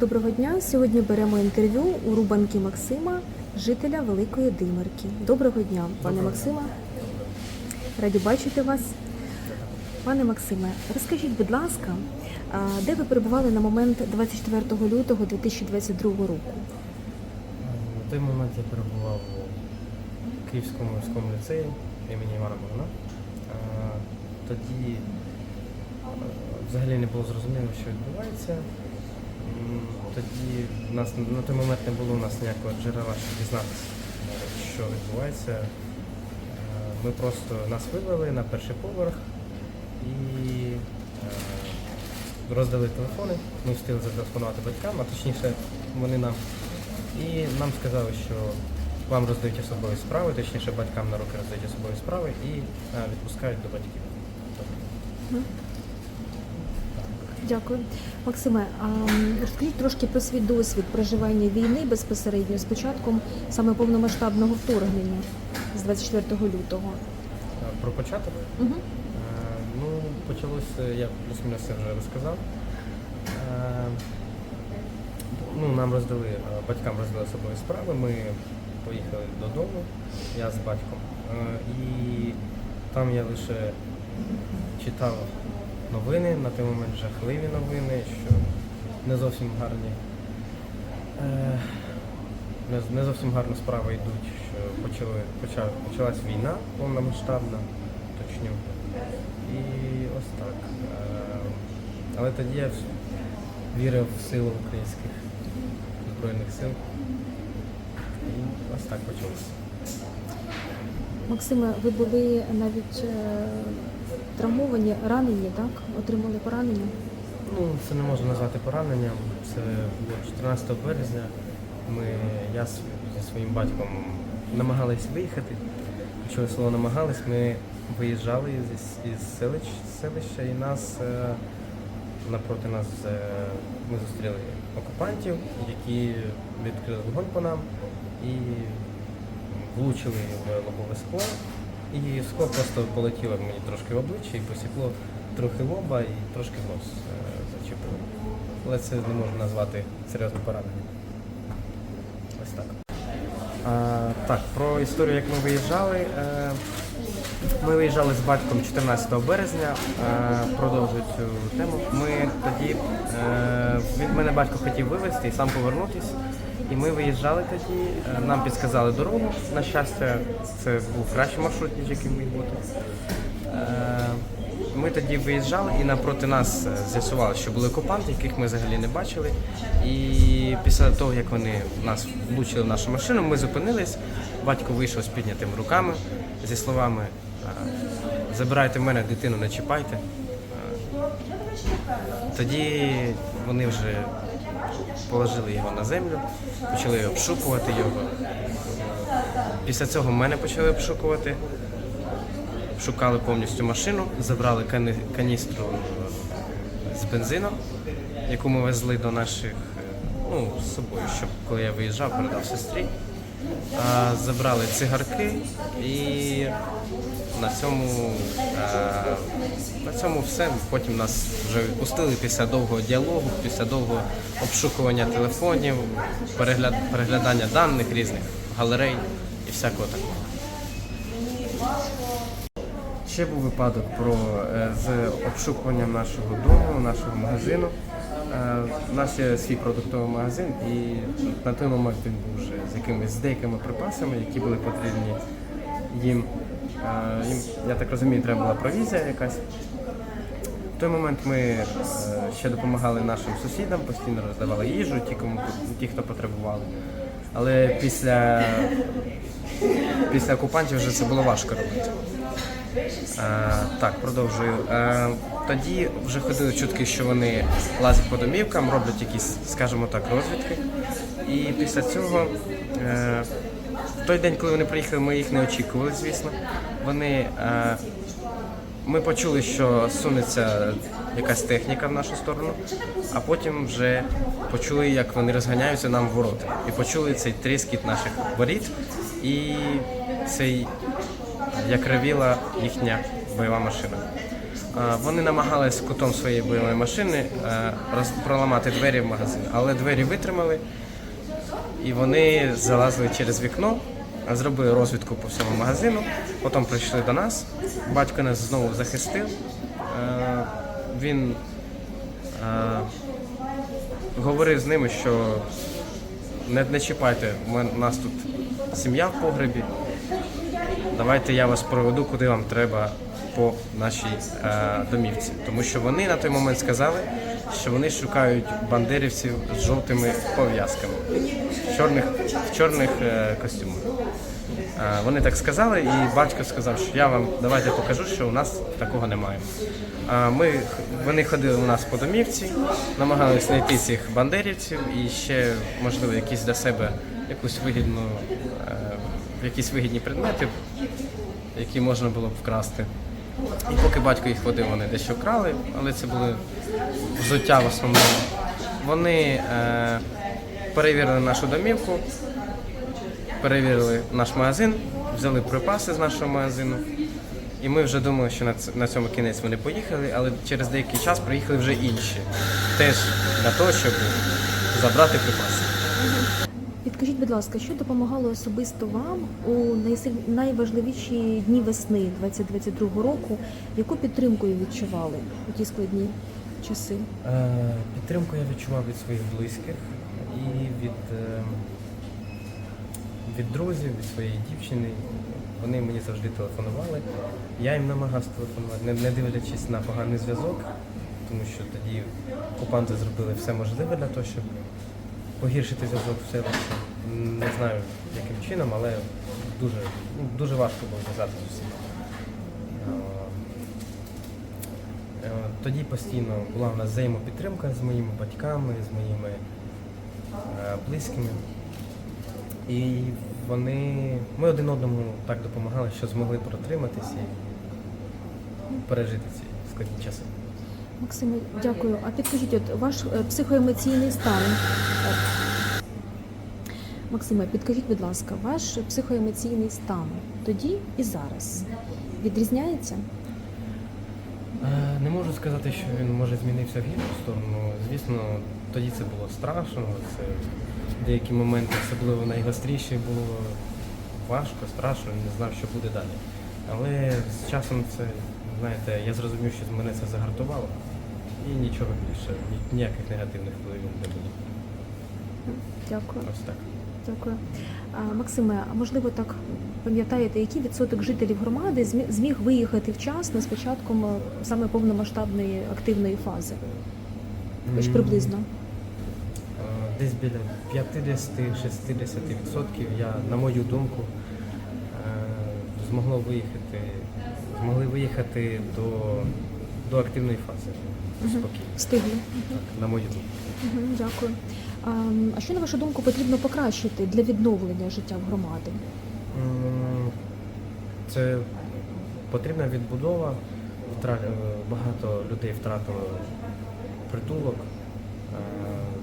Доброго дня. Сьогодні беремо інтерв'ю у Рубанки Максима, жителя Великої Димерки. Доброго дня, пане Доброго Максиме. Раді бачити вас. Пане Максиме, розкажіть, будь ласка, де ви перебували на момент 24 лютого 2022 року? На той момент я перебував у Київському морському ліцеї імені Івана Богуна. Е, Тоді взагалі не було зрозуміло, що відбувається. Тоді в нас на той момент не було у нас ніякого джерела, щоб дізнатися, що відбувається. Е, Ми просто нас вивели на перший поверх і е, роздали телефони. Ми встигли зателефонувати батькам, а точніше вони нам. І нам сказали, що вам роздають особові справи, точніше батькам на руки роздають особові справи і е, відпускають до батьків. Дякую. Максиме, розкажіть трошки про свій досвід проживання війни безпосередньо з початком саме повномасштабного вторгнення з 24 лютого. Про початок. Угу. Ну, почалося, я плюс-мінус це вже розказав. Е, Ну, нам роздали, е, батькам роздали особові справи, ми поїхали додому, я з батьком. І там я лише читав новини, на той момент жахливі новини, що не зовсім гарні. Е, Не, зовсім гарно справи йдуть, що почали, почав, почалась війна повномасштабна, точню. І ось так. Е, Але тоді я вірив в силу українських Збройних сил. І ось так почалося. Максиме, ви були навіть е, травмовані, ранені, так? Отримали поранення? Ну, це не можна назвати пораненням. Це було 14 березня. Ми, я зі своїм батьком намагались виїхати. Почали слово намагались, ми виїжджали із, із селищ, селища і нас е, напроти нас е, ми зустріли окупантів, які відкрили вогонь по нам і влучили в лобове скло. І скло просто полетіло мені трошки в обличчя і посікло трохи лоба і трошки нос е, зачепило. Але це не можна назвати серйозним пораненням. Ось так. А, так, про історію, як ми виїжджали. Ми виїжджали з батьком 14 березня, е, продовжую цю тему. Ми тоді е, від мене батько хотів вивезти і сам повернутись. І ми виїжджали тоді, е, нам підсказали дорогу. На щастя, це був кращий маршрут, ніж який міг бути. Ми тоді виїжджали і напроти нас з'ясували, що були окупанти, яких ми взагалі не бачили. І після того, як вони нас влучили в нашу машину, ми зупинились. Батько вийшов з піднятими руками зі словами Забирайте в мене дитину, не чіпайте. Е, Тоді вони вже положили його на землю, почали обшукувати його. Після цього мене почали обшукувати. Шукали повністю машину, забрали каністру з бензином, яку ми везли до наших, е, ну, з собою, щоб коли я виїжджав, передав сестрі. А, забрали цигарки і на цьому, е, на цьому все. Потім нас вже відпустили після довгого діалогу, після довгого обшукування телефонів, перегляд, переглядання даних різних галерей і всякого такого. Ще був випадок про е, з обшукуванням нашого дому, нашого магазину. Е, У нас є свій продуктовий магазин, і на той момент він був вже з якимись деякими припасами, які були потрібні їм. Е, їм, я так розумію, треба була провізія якась. В той момент ми е, ще допомагали нашим сусідам, постійно роздавали їжу, ті, кому ті, хто потребували. Але після, після окупантів вже це було важко робити. Е, так, продовжую. Е, тоді вже ходили чутки, що вони лазять по домівкам, роблять якісь, скажімо так, розвідки. І після цього, той день, коли вони приїхали, ми їх не очікували, звісно. Вони, е, ми почули, що сунеться якась техніка в нашу сторону, а потім вже почули, як вони розганяються нам в ворота. І почули цей тріскіт наших воріт і цей як ревіла їхня бойова машина. Вони намагались кутом своєї бойової машини е, проламати двері в магазин, але двері витримали, і вони залазили через вікно, зробили розвідку по всьому магазину, потім прийшли до нас. Батько нас знову захистив. Е, Він е, говорив з ними, що не, не чіпайте, у нас тут сім'я в погребі. Давайте я вас проведу, куди вам треба по нашій е, домівці. Тому що вони на той момент сказали, що вони шукають бандерівців з жовтими пов'язками в чорних, в чорних е, костюмах. Е, вони так сказали, і батько сказав, що я вам давайте покажу, що у нас такого немає. Ми, вони ходили у нас по домівці, намагалися знайти цих бандерівців і ще, можливо, якісь для себе якусь вигідну, якісь вигідні предмети, які можна було б вкрасти. І поки батько їх водив, вони дещо крали, але це були взуття в основному. Вони е, перевірили нашу домівку, перевірили наш магазин, взяли припаси з нашого магазину. І ми вже думали, що на цьому кінець вони поїхали, але через деякий час приїхали вже інші. Теж для того, щоб забрати припаси. Будь ласка, що допомагало особисто вам у найважливіші дні весни 2022 року? Яку підтримку ви відчували у ті складні часи? Е, Підтримку я відчував від своїх близьких і від, е, від друзів, від своєї дівчини. Вони мені завжди телефонували. Я їм намагався телефонувати, не, не дивлячись на поганий зв'язок, тому що тоді окупанти зробили все можливе для того, щоб погіршити зв'язок в селищі. Не знаю яким чином, але дуже, ну, дуже важко було зв'язати з усім. Е, Е, Тоді постійно була в нас взаємопідтримка з моїми батьками, з моїми е, близькими. І вони, ми один одному так допомагали, що змогли протриматися і пережити ці складні часи. Максиме, дякую. А підкажіть, от ваш психоемоційний стан. Максиме, підкажіть, будь ласка, ваш психоемоційний стан тоді і зараз відрізняється? Е, Не можу сказати, що він може змінився в гіршу сторону. Звісно, тоді це було страшно. Це деякі моменти, особливо найгостріші, було важко, страшно, не знав, що буде далі. Але з часом це, знаєте, я зрозумів, що мене це загартувало. І нічого більше, ніяких негативних впливів не було. Дякую. Ось так. Дякую. Максиме, а можливо так пам'ятаєте, який відсоток жителів громади зміг виїхати вчасно з початком саме повномасштабної активної фази? Хоч приблизно. Десь біля 50-60% я, на мою думку, е, змогло виїхати, змогли виїхати до, до активної фази. Спокійно. Встигли. Так, на мою думку. Дякую. А, а що, на вашу думку, потрібно покращити для відновлення життя в громади? М, Це потрібна відбудова. Втра- е, Багато людей втратило притулок, е,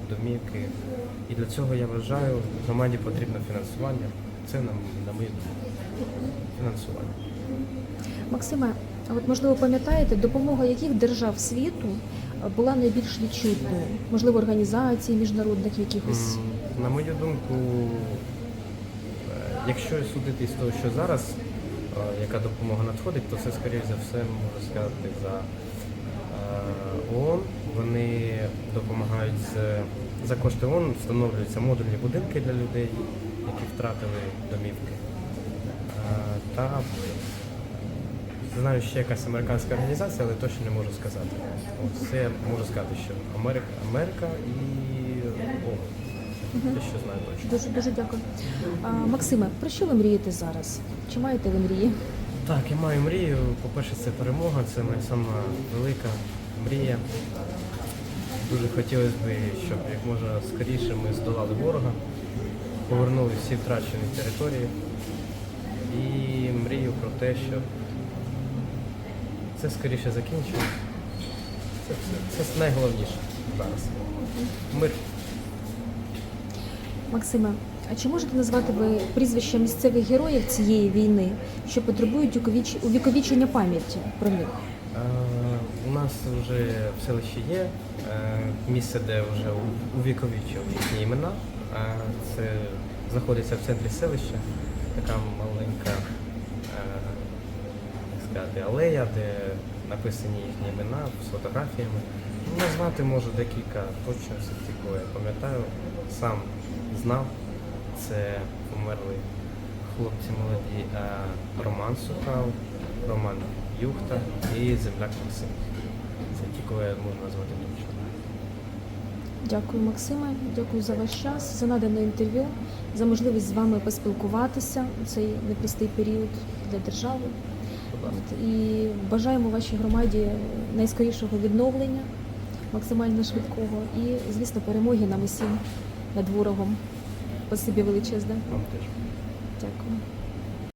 домівки. І для цього я вважаю, громаді потрібно фінансування. Це на, на мою думку. Фінансування. Максиме, от можливо пам'ятаєте, допомога яких держав світу е, була найбільш відчутною? Можливо, організацій міжнародних якихось? На мою думку, е, якщо судити з того, що зараз, е, яка допомога надходить, то це, скоріш за все, можу сказати, за ООН. Вони допомагають за кошти ООН, встановлюються модульні будинки для людей, які втратили домівки. Та знаю ще якась американська організація, але точно не можу сказати. От це можу сказати, що Америка, Америка і ООН. Те, що знаю точно. Дуже дуже дякую. А, Максиме, про що ви мрієте зараз? Чи маєте ви мрії? Так, я маю мрію. По-перше, це перемога, це моя сама велика мрія. Дуже хотілося б, щоб як можна скоріше ми здолали ворога, повернули всі втрачені території. І мрію про те, щоб це скоріше закінчилось. Це, це, це найголовніше зараз. Мир. Максиме, а чи можете назвати ви прізвища місцевих героїв цієї війни, що потребують увіковіч- увіковічення пам'яті про них? Е, нас вже в селищі є е, місце, де вже у- увіковічили їхні імена. Е, Це знаходиться в центрі селища, така маленька сказати, алея, де написані їхні імена з фотографіями. Ну, Назвати можу декілька точно якого я пам'ятаю. Сам знав. Це померли хлопці молоді е, Роман Сухав, Роман Юхта і земляк Максим. Це ті, кого я можу назвати точно. Дякую, Максиме. Дякую за ваш час, за надане інтерв'ю, за можливість з вами поспілкуватися у цей непростий період для держави. От, І бажаємо вашій громаді найскорішого відновлення, максимально швидкого і, звісно, перемоги нам усім над ворогом. Спасибі величезне. Вам теж. Дякую.